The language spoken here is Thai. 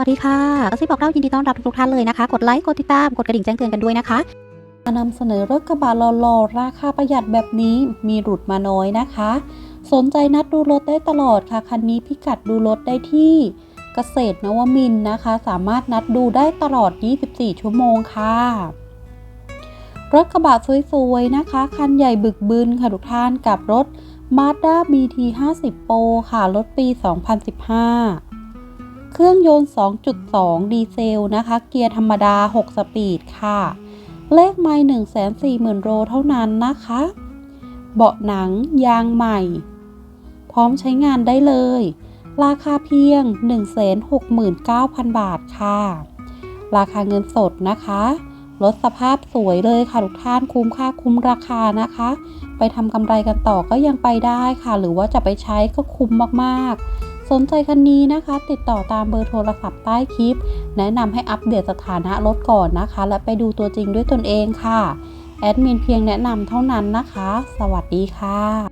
วัสดีค่ะกระซิบบอกเล่ายินดีต้อนรับทุกท่านเลยนะคะ กดไลค์ กดติดตาม กดกระดิ่งแจ้งเตือนกันด้วยนะคะมานำเสนอรถกระบะหล่อๆราคาประหยัดแบบนี้มีหลุดมาน้อยนะคะ สนใจนัดดูรถได้ตลอดค่ะ คันนี้พิกัดดูรถได้ที่เกษตรนวมินนะคะ สามารถนัดดูได้ตลอด 24 ชั่วโมงค่ะรถกระบะสวยๆนะคะ คันใหญ่บึกบึนค่ะทุกท่านกับรถ Mazda BT 50 Pro ค่ะ รถปี 2015 เครื่องยนต์ 2.2 ดีเซลนะคะ เกียร์ธรรมดา 6 สปีดค่ะ เลขไม่1 4 0 0 0 0 โลเท่านั้นนะคะ เบาะหนังยางใหม่ พร้อมใช้งานได้เลย ราคาเพียง 169,000 บาทค่ะ ราคาเงินสดนะคะรถสภาพสวยเลยค่ะ ทุกท่านคุ้มค่าคุ้มราคานะคะ ไปทำกำไรกันต่อก็ยังไปได้ค่ะ หรือว่าจะไปใช้ก็คุ้มมากๆ สนใจคันนี้นะคะ ติดต่อตามเบอร์โทรศัพท์ใต้คลิป แนะนำให้อัปเดตสถานะรถก่อนนะคะ และไปดูตัวจริงด้วยตนเองค่ะ แอดมินเพียงแนะนำเท่านั้นนะคะ สวัสดีค่ะ